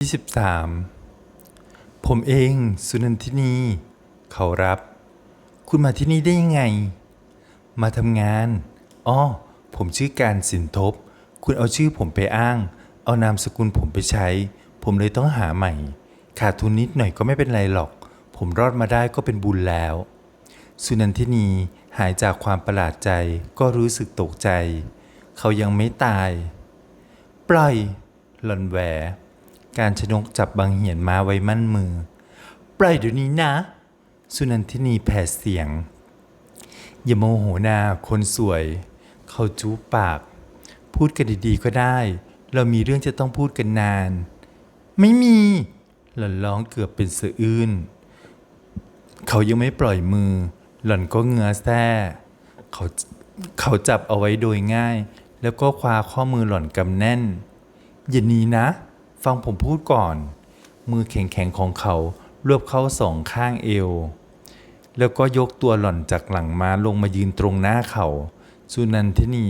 23 ผมเองสุนันทินี เขารับ คุณมาที่นี่ได้ยังไง มาทำงาน อ้อ ผมชื่อการสินทบ คุณเอาชื่อผมไปอ้าง เอานามสกุลผมไปใช้ ผมเลยต้องหาใหม่ ขาดทุนนิดหน่อยก็ไม่เป็นไรหรอก ผมรอดมาได้ก็เป็นบุญแล้ว สุนันทินีหายจากความประหลาดใจก็รู้สึกตกใจ เขายังไม่ตาย ปล่อยหล่อนแหว การชนกจับบางเหียนมาไว้มั่นมือ ปล่อยเดี๋ยวนี้นะ สุนันทินีแผดเสียง อย่าโมโหนาคนสวย เขาจูบปาก พูดกันดีๆก็ได้ เรามีเรื่องจะต้องพูดกันนาน ไม่มี หล่อนร้องเกือบเป็นสะอื้นเขายังไม่ปล่อยมือ หล่อนก็เงื้อแท้เขาเขาจับเอาไว้โดยง่าย แล้วก็คว้าข้อมือหล่อนกำแน่นอย่าหนีนะ ฟังผมพูดก่อน มือแข็งๆของเขารวบเข้าสองข้างเอว แล้วก็ยกตัวหล่อนจากหลังม้าลงมายืนตรงหน้าเขาสุนันทินี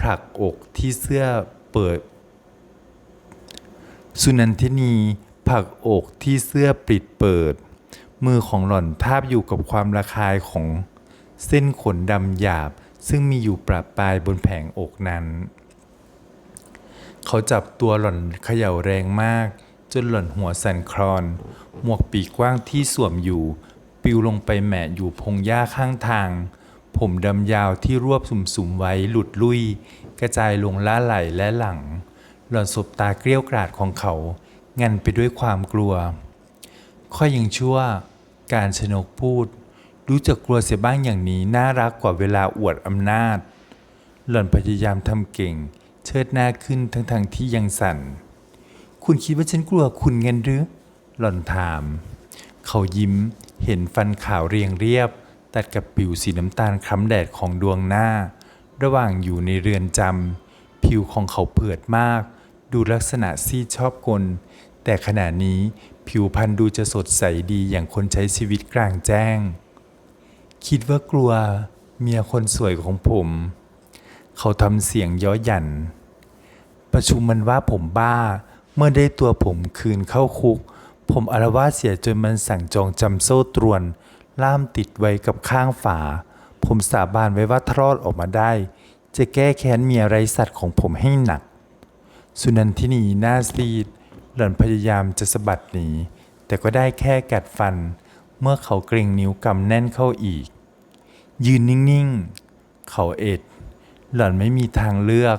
ผลักอกที่เสื้อเปิด สุนันทินีผลักอกที่เสื้อปลิดเปิด มือของหล่อนทาบอยู่กับความระคายของเส้นขนดำหยาบซึ่งมีอยู่ประปรายบนแผงอกนั้น เขาจับตัวหล่อนเขย่าแรงมาก จนหล่อนหัวสั่นคลอน หมวกปีกกว้างที่สวมอยู่ ปิวลงไปแหมะอยู่พงหญ้าข้างทาง ผมดำยาวที่รวบสุ่มๆไว้หลุดลุย กระจายลงล้าไหลและหลัง หล่อนสบตาเกลี้ยวกราดของเขา งันไปด้วยความกลัวค่อยยังชั่ว การชนกพูด รู้จักกลัวเสียบ้างอย่างนี้น่ารักกว่าเวลาอวดอำนาจ หล่อนพยายามทำเก่ง เชิดหน้าขึ้นทั้งทงๆที่ยังสั่น คุณคิดว่าฉันกลัวคุณเงินหรือ หล่อนถาม เขายิ้มเห็นฟันขาวเรียงเรียบ ตัดกับผิวสีน้ำตาลคล้ำแดดของดวงหน้า ระหว่างอยู่ในเรือนจำผิวของเขาเผือดมาก ดูลักษณะซีชอบกล แต่ขณะนี้ผิวพรรณดูจะสดใสดีอย่างคนใช้ชีวิตกลางแจ้ง คิดว่ากลัวเมียคนสวยของผม เขาทำเสียงย้อหยัน ประชุมมันว่าผมบ้า เมื่อได้ตัวผมคืนเข้าคุก ผมอารวาสเสียจนมันสั่งจองจำโซ่ตรวน ล่ามติดไว้กับข้างฝา ผมสาบานไว้ว่าทรอดออกมาได้ จะแก้แค้นเมียไรสัตว์ของผมให้หนัก สุนันทินีหน้าซีด หล่อนพยายามจะสะบัดหนี แต่ก็ได้แค่กัดฟัน เมื่อเขาเกรงนิ้วกำแน่นเข้าอีก ยืนนิ่งๆ เขาเอ็ด หล่อนไม่มีทางเลือก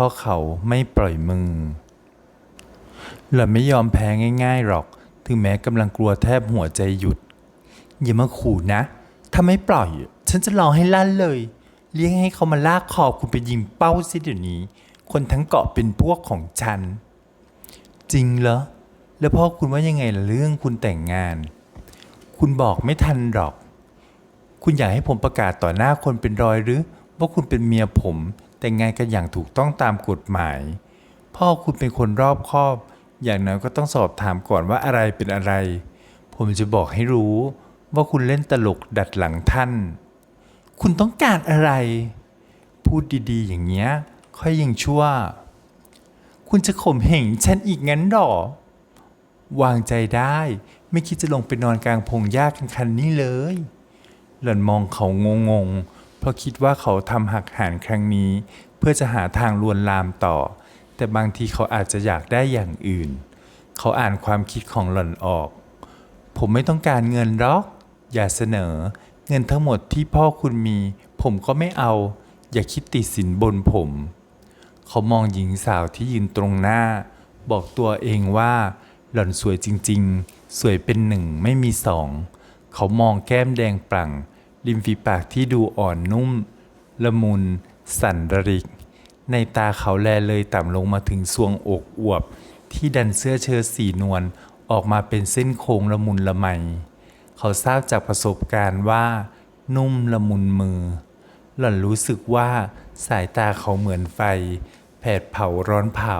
ราะเขาไม่ปล่อยมือหล่อนไม่ยอมแพ้ง่ายๆหรอก ถึงแม้กำลังกลัวแทบหัวใจหยุด อย่ามาขู่นะ ถ้าไม่ปล่อย ฉันจะรอให้ลั่นเลย เลี้ยงให้เขามาลากคอคุณไปยิงเป้าสิเดี๋ยวนี้ คนทั้งเกาะเป็นพวกของฉัน จริงเหรอ แล้วพ่อคุณว่ายังไงล่ะเรื่องคุณแต่งงาน คุณบอกไม่ทันหรอก คุณอยากให้ผมประกาศต่อหน้าคนเป็นรอยหรือว่าคุณเป็นเมียผม แต่งงานกันอย่างถูกต้องตามกฎหมาย พ่อคุณเป็นคนรอบคอบ อย่างน้อยก็ต้องสอบถามก่อนว่าอะไรเป็นอะไร ผมจะบอกให้รู้ว่าคุณเล่นตลกดัดหลังท่าน คุณต้องการอะไร พูดดีๆ อย่างเงี้ย ค่อยยังชั่ว คุณจะข่มเหงฉันอีกงั้นหรอ วางใจได้ ไม่คิดจะลงไปนอนกลางพงหญ้ากันคันนี้เลย หล่อนมองเขางงๆ เพราะคิดว่าเขาทำหักหานครั้งนี้ เพื่อจะหาทางลวนลามต่อ แต่บางทีเขาอาจจะอยากได้อย่างอื่น เขาอ่านความคิดของหล่อนออก ผมไม่ต้องการเงินหรอก อย่าเสนอ เงินทั้งหมดที่พ่อคุณมี ผมก็ไม่เอา อย่าคิดติดสินบนผม เขามองหญิงสาวที่ยืนตรงหน้า บอกตัวเองว่า หล่อนสวยจริง ๆ สวยเป็นหนึ่งไม่มีสอง เขามองแก้มแดงปลั่ง ริมฝีปากที่ดูอ่อนนุ่ม ละมุน สั่นระริก ในตาเขาแลเลยต่ำลงมาถึงทรวงอกอวบ ที่ดันเสื้อเชิ้ตสีนวลออกมาเป็นเส้นโค้งละมุนละไม เขาทราบจากประสบการณ์ว่า นุ่มละมุนมือ หล่อนรู้สึกว่าสายตาเขาเหมือนไฟ แผดเผาร้อนเผา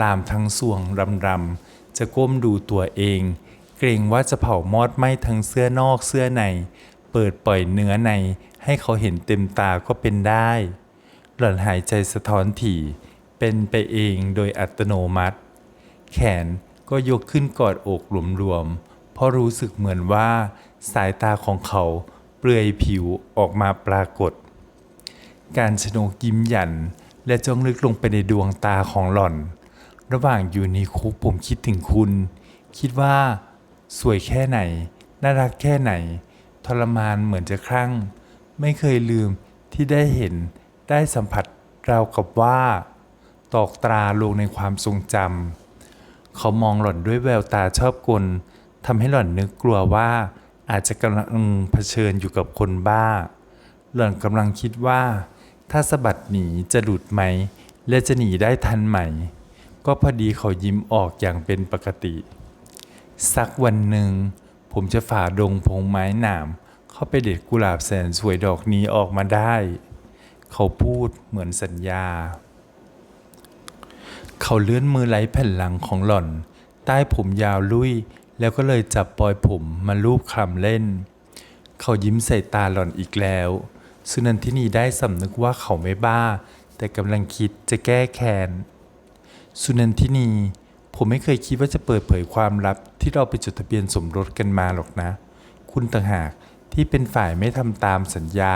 ลามทั้งสวงรำรำจะก้มดูตัวเอง เกรงว่าจะเผามอดไหม้ทั้งเสื้อนอกเสื้อใน เปิดปล่อยเนื้อในให้เขาเห็นเต็มตาก็เป็นได้ หล่อนหายใจสะท้อนถี่ เป็นไปเองโดยอัตโนมัติ แขนก็ยกขึ้นกอดอกหลวมๆ เพราะรู้สึกเหมือนว่าสายตาของเขาเปลือยผิวออกมาปรากฏ การชนกยิ้มหยันและจ้องลึกลงไปในดวงตาของหล่อน ระหว่างอยู่ในคุกผมคิดถึงคุณ คิดว่า สวยแค่ไหน น่ารักแค่ไหน ทรมานเหมือนจะคลั่ง ไม่เคยลืมที่ได้เห็นได้สัมผัสราวกับว่า ตอกตราลงในความทรงจำเขามองหล่อนด้วยแววตาชอบกลทำให้หล่อนนึกกลัวว่าอาจจะกำลังเผชิญอยู่กับคนบ้า หล่อนกำลังคิดว่า ถ้าสะบัดหนีจะหลุดไหม และจะหนีได้ทันไหม ก็พอดีเขายิ้มออกอย่างเป็นปกติ สักวันหนึ่ง ผมจะฝ่าดงพงไม้หนาม เข้าไปเด็ดกุหลาบแสนสวยดอกนี้ออกมาได้ เขาพูดเหมือนสัญญา เขาเลื่อนมือไล้แผ่นหลังของหล่อน ใต้ผมยาวลุยแล้วก็เลยจับปลอยผมมาลูบคลำเล่น เขายิ้มใส่ตาหล่อนอีกแล้วสุนันทินีได้สำนึกว่าเขาไม่บ้า แต่กำลังคิดจะแก้แค้นสุนันทินี ผมไม่เคยคิดว่าจะเปิดเผยความลับที่เราไปจดทะเบียนสมรสกันมาหรอกนะ คุณต่างหากที่เป็นฝ่ายไม่ทำตามสัญญา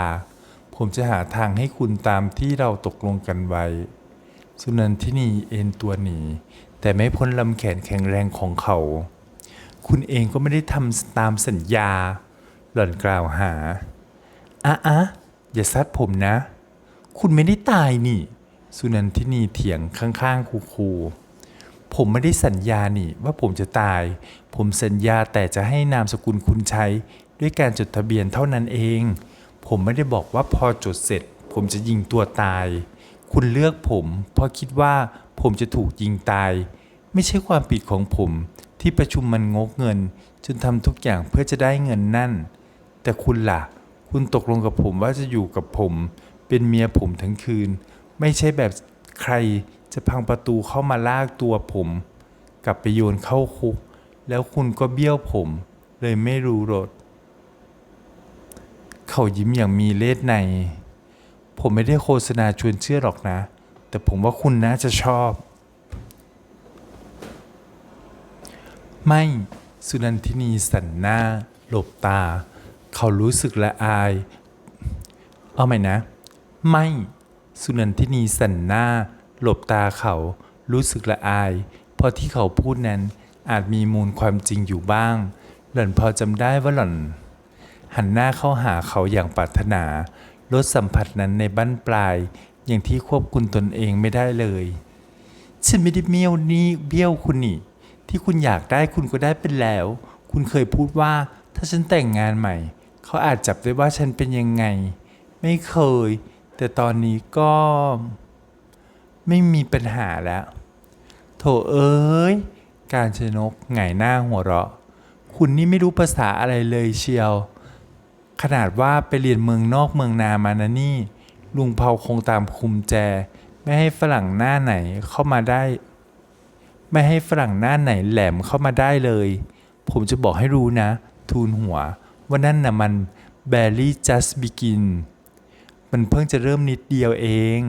ผมจะหาทางให้คุณตามที่เราตกลงกันไว้ สุนันทินีเอ็นตัวหนี แต่ไม่พ้นลำแขนแข็งแรงของเขา คุณเองก็ไม่ได้ทำตามสัญญา หล่อนกล่าวหาอะอะอย่าซัดผมนะ คุณไม่ได้ตายนี่ สุนันทินีเถียงข้างๆคูๆ ผมไม่ได้สัญญานี่ว่าผมจะตาย ผมสัญญาแต่จะให้นามสกุลคุณใช้ ด้วยการจดทะเบียนเท่านั้นเอง ผมไม่ได้บอกว่าพอจดเสร็จ ผมจะยิงตัวตาย คุณเลือกผมเพราะคิดว่าผมจะถูกยิงตาย ไม่ใช่ความผิดของผม ที่ประชุมมันงกเงิน จนทำทุกอย่างเพื่อจะได้เงินนั่น แต่คุณล่ะ คุณตกลงกับผมว่าจะอยู่กับผม เป็นเมียผมทั้งคืน ไม่ใช่แบบใคร จะพังประตูเข้ามาลากตัวผม กลับไปโยนเข้าคุก แล้วคุณก็เบี้ยวผม เลยไม่รู้รสเขายิ้มอย่างมีเลสใน ผมไม่ได้โฆษณาชวนเชื่อหรอกนะ แต่ผมว่าคุณน่าจะชอบ ไม่ สุนันทินีสันหน้า หลบตา เขารู้สึกละอาย เอาใหม่นะ ไม่ สุนันทินีสันหน้า หลบตาเขารู้สึกละอาย เพราะที่เขาพูดนั้นอาจมีมูลความจริงอยู่บ้าง หล่อนพอจำได้ว่าหล่อน หันหน้าเข้าหาเขาอย่างปรารถนาลดสัมผัสนั้นในบั้นปลายอย่างที่ควบคุมตนเองไม่ได้เลย ฉันไม่ได้เมี่ยวนี่เบี้ยวคุณนี่ ที่คุณอยากได้คุณก็ได้เป็นแล้ว คุณเคยพูดว่าถ้าฉันแต่งงานใหม่ เขาอาจจับได้ว่าฉันเป็นยังไง ไม่เคย แต่ตอนนี้ก็ ไม่มีปัญหาแล้ว โถเอ้ย การชนกไงหน้าหัวเราะ คุณนี่ไม่รู้ภาษาอะไรเลยเชียว ขนาดว่าไปเรียนเมืองนอกเมืองนามานะนี่ ลุงเผาคงตามคุมแจ ไม่ให้ฝรั่งหน้าไหนเข้ามาได้ ไม่ให้ฝรั่งหน้าไหนแหลมเข้ามาได้เลย ผมจะบอกให้รู้นะ ทูลหัว ว่านั่นน่ะมัน barely just begin มันเพิ่งจะเริ่มนิดเดียวเอง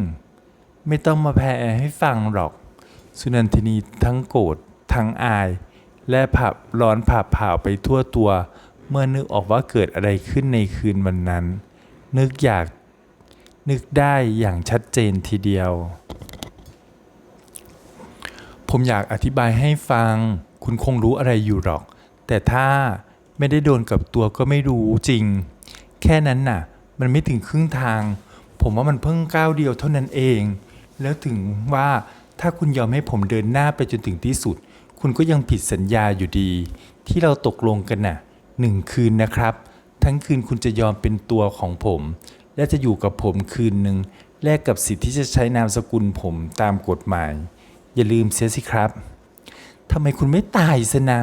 ไม่ต้องมาแพ้ให้ฟังหรอก สุนันทินีทั้งโกรธทั้งอาย และผับร้อนผ่าเผาไปทั่วตัว เมื่อนึกออกว่าเกิดอะไรขึ้นในคืนวันนั้น นึกอยากนึกได้อย่างชัดเจนทีเดียว ผมอยากอธิบายให้ฟัง คุณคงรู้อะไรอยู่หรอก แต่ถ้าไม่ได้โดนกับตัวก็ไม่รู้จริง แค่นั้นน่ะ มันไม่ถึงครึ่งทาง ผมว่ามันเพิ่งก้าวเดียวเท่านั้นเอง แล้วถึงว่าถ้าคุณยอมให้ผมเดินหน้าไปจนถึงที่สุด คุณก็ยังผิดสัญญาอยู่ดี ที่เราตกลงกันน่ะหนึ่งคืนนะครับ ทั้งคืนคุณจะยอมเป็นตัวของผม และจะอยู่กับผมคืนหนึ่งแลกกับสิทธิ์ที่จะใช้นามสกุลผมตามกฎหมาย อย่าลืมเสียสิครับทำไมคุณไม่ตายซะนะ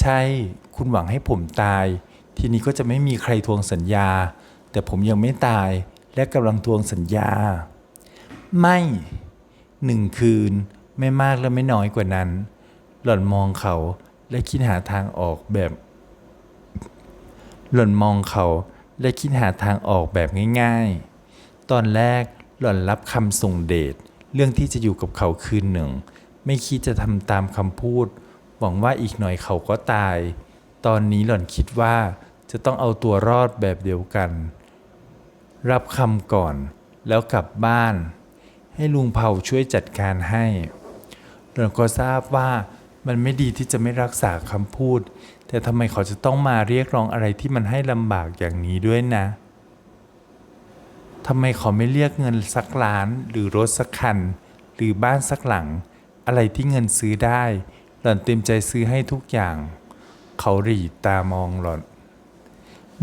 ใช่คุณหวังให้ผมตาย ทีนี้ก็จะไม่มีใครทวงสัญญา แต่ผมยังไม่ตายและกำลังทวงสัญญา ไม่หนึ่งคืนไม่มากและไม่น้อยกว่านั้น หล่อนมองเขาและคิดหาทางออกแบบ หล่อนมองเขาและคิดหาทางออกแบบง่ายๆ ตอนแรกหล่อนรับคำส่งเดชเรื่องที่จะอยู่กับเขาคืนหนึ่ง ไม่คิดจะทำตามคำพูด หวังว่าอีกหน่อยเขาก็ตาย ตอนนี้หล่อนคิดว่าจะต้องเอาตัวรอดแบบเดียวกัน รับคำก่อนแล้วกลับบ้าน ให้ลุงเผาช่วยจัดการให้หล่อนก็ทราบว่ามันไม่ดีที่จะไม่รักษาคำพูด แต่ทำไมเขาจะต้องมาเรียกร้องอะไรที่มันให้ลำบากอย่างนี้ด้วยนะทำไมเขาไม่เรียกเงินสักล้านหรือรถสักคัน หรือบ้านสักหลัง อะไรที่เงินซื้อได้ หล่อนเต็มใจซื้อให้ทุกอย่าง เขาหรีตามองหล่อน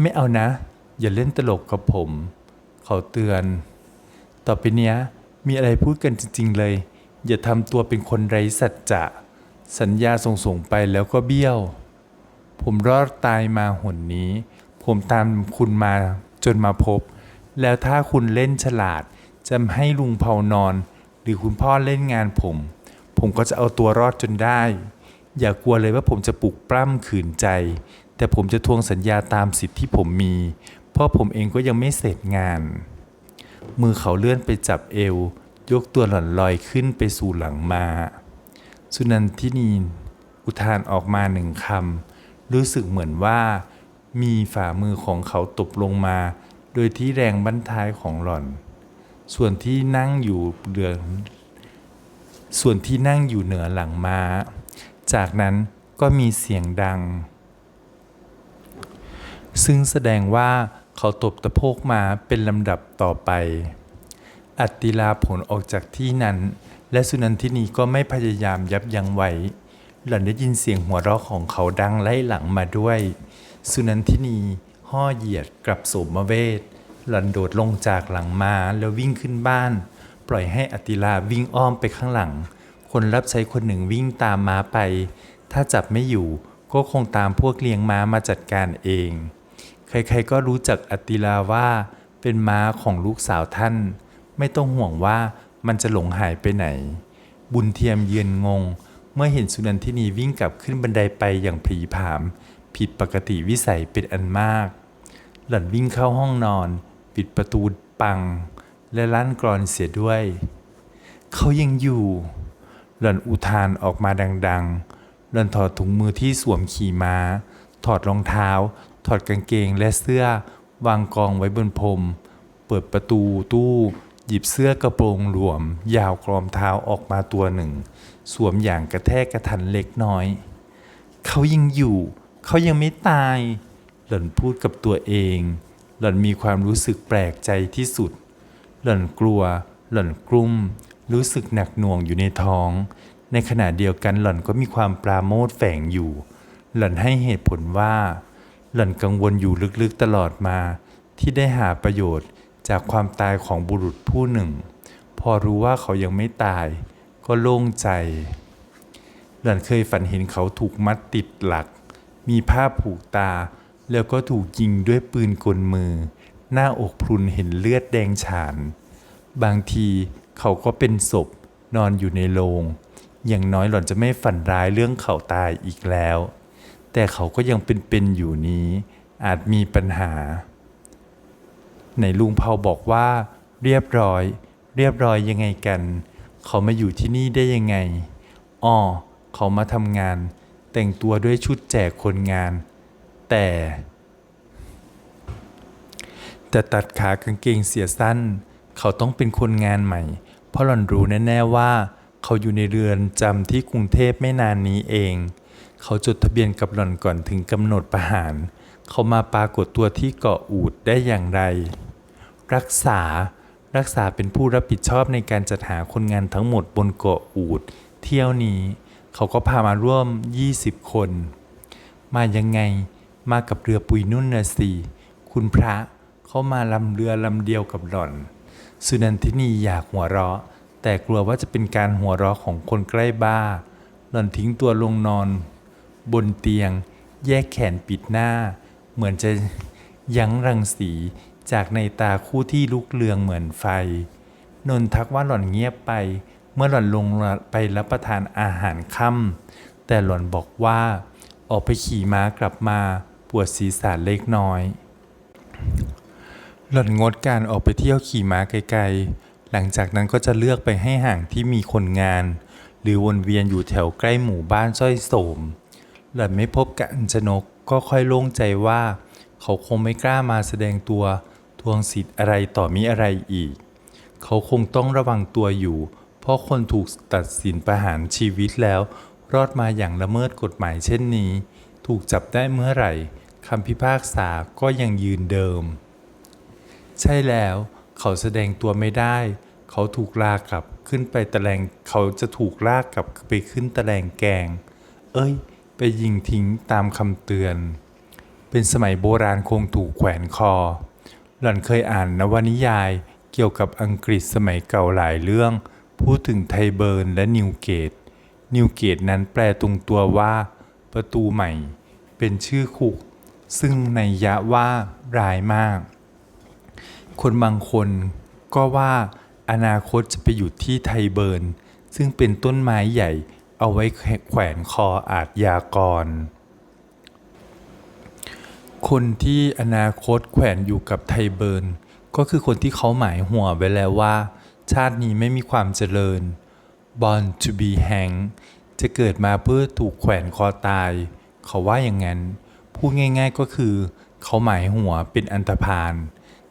ไม่เอานะ อย่าเล่นตลกกับผม เขาเตือน ต่อไปเนี้ย มีอะไรพูดกันจริง ๆ เลย อย่าทำตัวเป็นคนไร้สัจจะ สัญญาส่งส่งๆไปแล้วก็เบี้ยว ผมรอดตายมาหนนี้ ผมตามคุณมาจนมาพบ แล้วถ้าคุณเล่นฉลาดจะให้ลุงเผานอน หรือคุณพ่อเล่นงานผม ผมก็จะเอาตัวรอดจนได้ อย่ากลัวเลยว่าผมจะปลุกปล้ำขืนใจ แต่ผมจะทวงสัญญาตามสิทธิ์ที่ผมมี เพราะผมเองก็ยังไม่เสร็จงาน มือเขาเลื่อนไปจับเอว ยกตัวหล่อนลอยขึ้นไปสู่หลังมา้าสุนันทินีอุทานออกมาหนึ่งคำ รู้สึกเหมือนว่า มีฝ่ามือของเขาตบลงมา โดยที่แรงบั้นท้ายของหล่อน ส่วนที่นั่งอยู่เหลือส่วนที่นั่งอยู่เหนือหลังม้า จากนั้นก็มีเสียงดัง ซึ่งแสดงว่า เขาตบตะโพกมาเป็นลำดับต่อไป อัตติลาผลออกจากที่นั้น และสุนันทินีก็ไม่พยายามยับยั้งไว้ หล่อนได้ยินเสียงหัวเราะของเขาดังไล่หลังมาด้วย สุนันทินีห่อเหยียดกลับโสมเวท หล่อนโดดลงจากหลังมาแล้ววิ่งขึ้นบ้าน ปล่อยให้อติลาวิ่งอ้อมไปข้างหลัง คนรับใช้คนหนึ่งวิ่งตามม้าไป ถ้าจับไม่อยู่ก็คงตามพวกเลี้ยงม้ามาจัดการเอง ใครๆก็รู้จักอติลาว่าเป็นม้าของลูกสาวท่าน ไม่ต้องห่วงว่ามันจะหลงหายไปไหน บุญเทียมเยืนงง เมื่อเห็นสุนันทินีวิ่งกลับขึ้นบันไดไปอย่างผลีผาม ผิดปกติวิสัยเป็นอันมาก หล่อนวิ่งเข้าห้องนอน ปิดประตูปัง และลั่นกรอนเสียด้วย เขายังอยู่ หล่อนอุทานออกมาดังๆ หล่อนถอดถุงมือที่สวมขี่ม้า ถอดรองเท้า ถอดกางเกงและเสื้อวางกองไว้บนพรม เปิดประตูตู้ หยิบเสื้อกระโปรงหลวม ยาวกรอมเท้าออกมาตัวหนึ่ง สวมอย่างกระแทกกระทันเล็กน้อย เขายังอยู่ เขายังไม่ตาย หล่อนพูดกับตัวเอง หล่อนมีความรู้สึกแปลกใจที่สุด หล่อนกลัว หล่อนกลุ้ม รู้สึกหนักหน่วงอยู่ในท้อง ในขณะเดียวกันหล่อนก็มีความปราโมทแฝงอยู่ หล่อนให้เหตุผลว่า หล่อนกังวลอยู่ลึกๆตลอดมา ที่ได้หาประโยชน์จากความตายของบุรุษผู้หนึ่ง พอรู้ว่าเขายังไม่ตาย ก็โล่งใจ หล่อนเคยฝันเห็นเขาถูกมัดติดหลัก มีผ้าผูกตา แล้วก็ถูกยิงด้วยปืนกลมือ หน้าอกพรุนเห็นเลือดแดงฉาน บางทีเขาก็เป็นศพนอนอยู่ในโลงอย่างน้อยหล่อนจะไม่ฝันร้ายเรื่องเขาตายอีกแล้ว แต่เขาก็ยังเป็นๆอยู่นี้ อาจมีปัญหา ในลุงเผาบอกว่า เรียบร้อย เรียบร้อยยังไงกัน เขามาอยู่ที่นี่ได้ยังไงอ้อเขามาทำงาน แต่งตัวด้วยชุดแจกคนงาน แต่แต่ตัดขากางเกงเสียสั้น เขาต้องเป็นคนงานใหม่ เพราะหล่อนรู้แน่ ๆว่า เขาอยู่ในเรือนจำที่กรุงเทพไม่นานนี้เอง เขาจดทะเบียนกับหล่อนก่อนถึงกำหนดประหาร เขามาปรากฏตัวที่เกาะอูดได้อย่างไร รักษารักษาเป็นผู้รับผิดชอบในการจัดหาคนงานทั้งหมดบนเกาะอูด เที่ยวนี้เขาก็พามาร่วม 20 คน มายังไงมากับเรือปุยนุ่นนะสิคุณพระเขามาลำเรือลำเดียวกับหล่อน สุนันทินีอยากหัวเราะ แต่กลัวว่าจะเป็นการหัวเราะของคนใกล้บ้า หล่อนทิ้งตัวลงนอน บนเตียง แยกแขนปิดหน้า เหมือนจะยั้งรังสีจากในตาคู่ที่ลุกเลืองเหมือนไฟ นนทักว่าหล่อนเงียบไป เมื่อหล่อนลงไปรับประทานอาหารค่ำแต่หล่อนบอกว่า ออกไปขี่ม้ากลับมาปวดศีรษะเล็กน้อย หล่อนงดการออกไปเที่ยวขี่ม้าไกลๆ หลังจากนั้นก็จะเลือกไปให้ห่างที่มีคนงาน หรือวนเวียนอยู่แถวใกล้หมู่บ้านส้อยโสม หล่อนไม่พบกับอัญชนกก็ค่อยโล่งใจว่า เขาคงไม่กล้ามาแสดงตัวทวงสิทธิ์อะไรต่อมิอะไรอีก เขาคงต้องระวังตัวอยู่ เพราะคนถูกตัดสินประหารชีวิตแล้ว รอดมาอย่างละเมิดกฎหมายเช่นนี้ ถูกจับได้เมื่อไหร่คำพิพากษาก็ยังยืนเดิม ใช่แล้ว เขาแสดงตัวไม่ได้ เขาถูกลากกลับขึ้นไปตะแลงเขาจะถูกลากกลับไปขึ้นตะแลงแกง เอ้ย ไปยิงทิ้งตามคำเตือน เป็นสมัยโบราณคงถูกแขวนคอ หล่อนเคยอ่านนวนิยายเกี่ยวกับอังกฤษสมัยเก่าหลายเรื่อง พูดถึงไทเบิร์นและนิวเกต นิวเกตนั้นแปลตรงตัวว่า ประตูใหม่ เป็นชื่อคุก ซึ่งในยยะว่าร้ายมาก คนบางคนก็ว่าอนาคตจะไปอยู่ที่ไทเบิร์นซึ่งเป็นต้นไม้ใหญ่ เอาไว้แขวนคออาจยากร คนที่อนาคตแขวนอยู่กับไทเบิร์น ก็คือคนที่เขาหมายหัวไว้แล้วว่า ชาตินี้ไม่มีความเจริญ born to be hanged จะเกิดมาเพื่อถูกแขวนคอตาย เขาว่าอย่างนั้น พูดง่าย ๆก็คือ เขาหมายหัวเป็นอันธพาล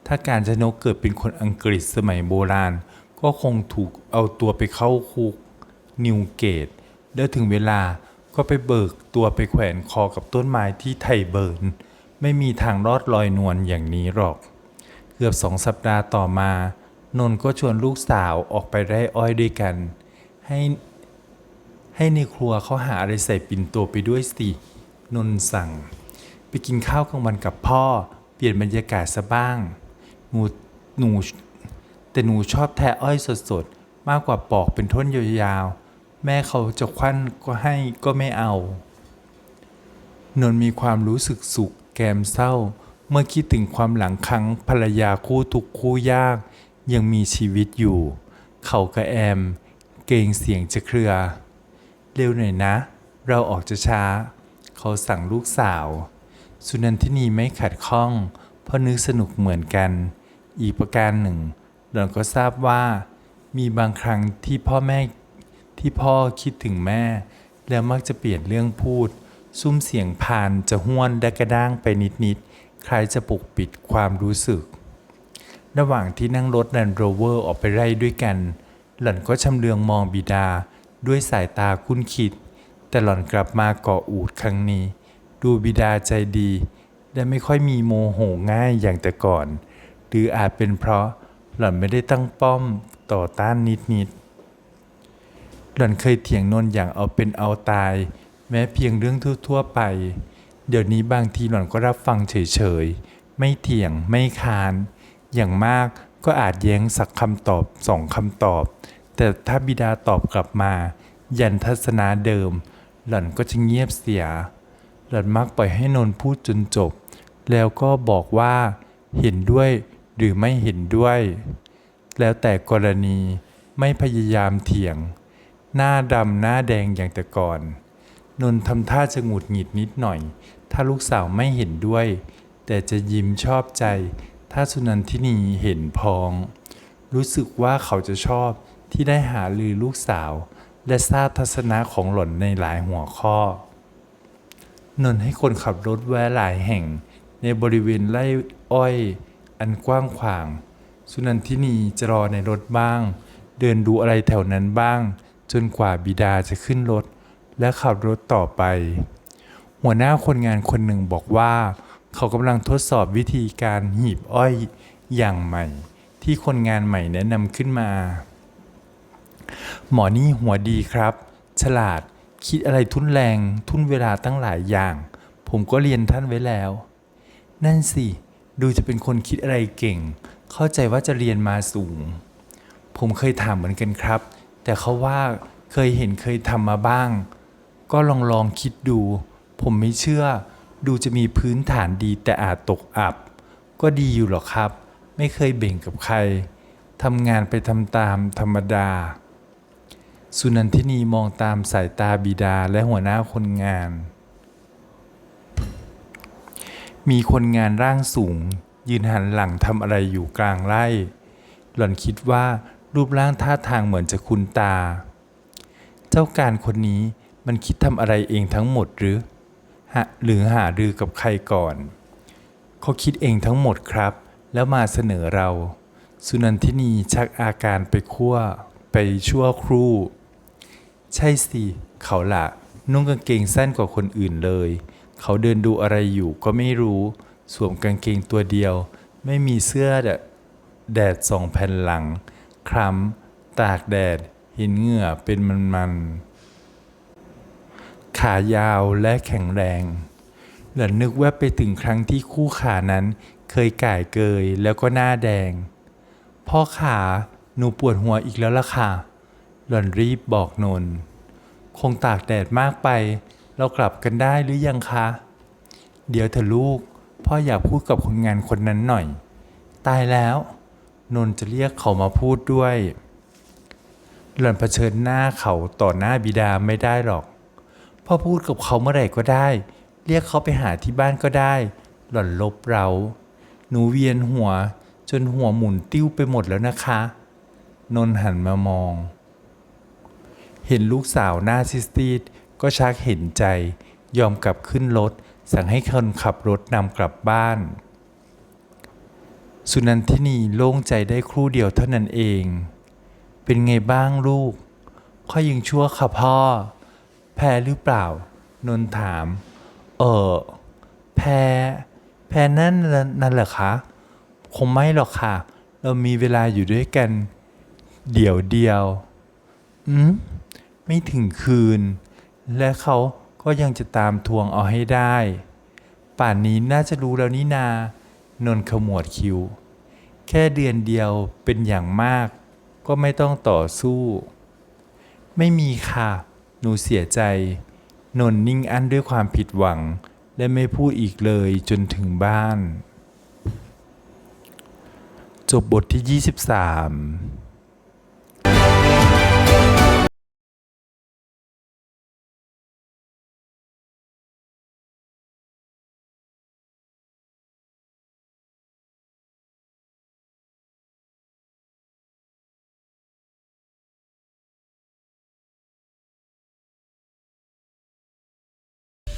ถ้าการชนกเกิดเป็นคนอังกฤษสมัยโบราณ ก็คงถูกเอาตัวไปเข้าคุกนิวเกต แล้วถึงเวลาก็ไปเบิกตัวไปแขวนคอกับต้นไม้ที่ไทเบิร์นไม่มีทางรอดลอยนวลอย่างนี้หรอก เกือบสองสัปดาห์ต่อมา นนท์ก็ชวนลูกสาวออกไปไร่อ้อยด้วยกัน ให้ให้ในครัวเขาหาอะไรใส่ปิ่นโตไปด้วยสิ นนท์สั่ง ไปกินข้าวกลางวันกับพ่อ เปลี่ยนบรรยากาศซะบ้าง หนูหนูแต่หนูชอบแทะอ้อยสดๆ มากกว่าปอกเป็นท่อนยาวๆ แม่เขาจะควั้นก็ให้ก็ไม่เอา นนท์มีความรู้สึกสุขแกมเศร้า เมื่อคิดถึงความหลังครั้งภรรยาคู่ทุกคู่ยาก ยังมีชีวิตอยู่ เขากระแอม เกรงเสียงจะเครือ เร็วหน่อยนะ เราออกจะช้า เขาสั่งลูกสาว สุนันทินีไม่ขัดข้อง เพราะนึกสนุกเหมือนกัน อีกประการหนึ่งหล่อนก็ทราบว่ามีบางครั้งที่พ่อแม่ ที่พ่อคิดถึงแม่ แล้วมักจะเปลี่ยนเรื่องพูด ซุ้มเสียงพานจะห้วนและกระด้างไปนิดๆ ใคล้ายจะปกปิดความรู้สึก ระหว่างที่นั่งรถแลนด์โรเวอร์ออกไปไร่ด้วยกัน หล่อนก็ชำเลืองมองบิดาด้วยสายตาคุ้นคิด แต่หล่อนกลับมาเกาะอูดครั้งนี้ ดูบิดาใจดี และไม่ค่อยมีโมโหง่ายอย่างแต่ก่อน หรืออาจเป็นเพราะหล่อนไม่ได้ตั้งป้อมต่อต้านนิดๆ หล่อนเคยเถียงนนท์อย่างเอาเป็นเอาตาย แม้เพียงเรื่องทั่วๆไป เดี๋ยวนี้บางทีหล่อนก็รับฟังเฉยๆ ไม่เถียงไม่คาน อย่างมากก็อาจแย้งสักคำตอบสองคำตอบ แต่ถ้าบิดาตอบกลับมา ยันทัศนาเดิม หล่อนก็จะเงียบเสีย หล่อนมักปล่อยให้นนท์พูดจนจบ แล้วก็บอกว่า เห็นด้วยหรือไม่เห็นด้วย แล้วแต่กรณีไม่พยายามเถียง หน้าดำหน้าแดงอย่างแต่ก่อน นนท์ทำท่าจะหงุดหงิดนิดหน่อย ถ้าลูกสาวไม่เห็นด้วย แต่จะยิ้มชอบใจ ถ้าสุนันทินีเห็นพอง รู้สึกว่าเขาจะชอบที่ได้หาลือลูกสาว และทราบทัศนะของหล่อนในหลายหัวข้อ นนท์ให้คนขับรถแวะหลายแห่ง ในบริเวณไร่อ้อย อันกว้างขวาง สุนันทินีจะรอในรถบ้าง เดินดูอะไรแถวนั้นบ้าง จนกว่าบิดาจะขึ้นรถ และขับรถต่อไป หัวหน้าคนงานคนหนึ่งบอกว่า เขากำลังทดสอบวิธีการหีบอ้อยอย่างใหม่ ที่คนงานใหม่แนะนำขึ้นมา หมอนี่หัวดีครับ ฉลาดคิดอะไรทุนแรงทุนเวลาตั้งหลายอย่าง ผมก็เรียนท่านไว้แล้ว นั่นสิดูจะเป็นคนคิดอะไรเก่ง เข้าใจว่าจะเรียนมาสูง ผมเคยถามเหมือนกันครับ แต่เขาว่าเคยเห็นเคยทำมาบ้าง ก็ลองลองคิดดู ผมไม่เชื่อ ดูจะมีพื้นฐานดีแต่อาจตกอับ ก็ดีอยู่หรอกครับ ไม่เคยเบ่งกับใครทำงานไปทำตามธรรมดา สุนันทินีมองตามสายตาบิดาและหัวหน้าคนงาน มีคนงานร่างสูง ยืนหันหลังทำอะไรอยู่กลางไร่ หล่อนคิดว่า รูปร่างท่าทางเหมือนจะคุ้นตาจจ้าการคนนี้มันคิดทำอะไรเองทั้งหมดหรือหหรือหารือกับใครก่อน เขาคิดเองทั้งหมดครับ แล้วมาเสนอเรา สุนันทินีชักอาการไปคั่ว ไปชั่วครู่ ใช่สิ เขาละนุ่งกางเกงสั้นกว่าคนอื่นเลย เขาเดินดูอะไรอยู่ก็ไม่รู้ สวมกางเกงตัวเดียว ไม่มีเสื้อแดดสองแผ่นหลัง คล้ำ ตากแดดห็นเหงื่อเป็นมันๆ ขายาวและแข็งแรง หล่อนนึกแวบไปถึงครั้งที่คู่ขานั้นเคยก่ายเกยแล้วก็หน้าแดง พ่อขาหนูปวดหัวอีกแล้วล่ะค่ะ หล่อนรีบบอกนนท์คงตากแดดมากไป เรากลับกันได้หรือยังคะ เดี๋ยวเถอะลูก พ่ออยากพูดกับคนงานคนนั้นหน่อย ตายแล้ว นนจะเรียกเขามาพูดด้วย หล่อนเผชิญหน้าเขาต่อหน้าบิดาไม่ได้หรอก พ่อพูดกับเขาเมื่อไหร่ก็ได้ เรียกเขาไปหาที่บ้านก็ได้ หล่อนลบเรา หนูเวียนหัว จนหัวหมุนติ้วไปหมดแล้วนะคะ นนหันมามอง เห็นลูกสาวหน้าซิสตีดก็ชักเห็นใจ ยอมกลับขึ้นรถ สั่งให้คนขับรถนำกลับบ้าน สุนันทินีโล่งใจได้ครู่เดียวเท่านั้นเอง เป็นไงบ้างลูก ข้อยังชั่วค่ะพ่อ แพ้หรือเปล่า นนท์ถาม เออ แพ้ แพ้นั่นนั่นเหรอคะ คงไม่หรอกค่ะ เรามีเวลาอยู่ด้วยกัน เดี๋ยวเดียว อืม ไม่ถึงคืน และเขาก็ยังจะตามทวงเอาให้ได้ ป่านนี้น่าจะรู้แล้วนี่นา นนขมวดคิ้วแค่เดือนเดียวเป็นอย่างมาก ก็ไม่ต้องต่อสู้ ไม่มีค่ะ หนูเสียใจ นนนิ่งอั้นด้วยความผิดหวัง และไม่พูดอีกเลยจนถึงบ้าน จบบทที่ 23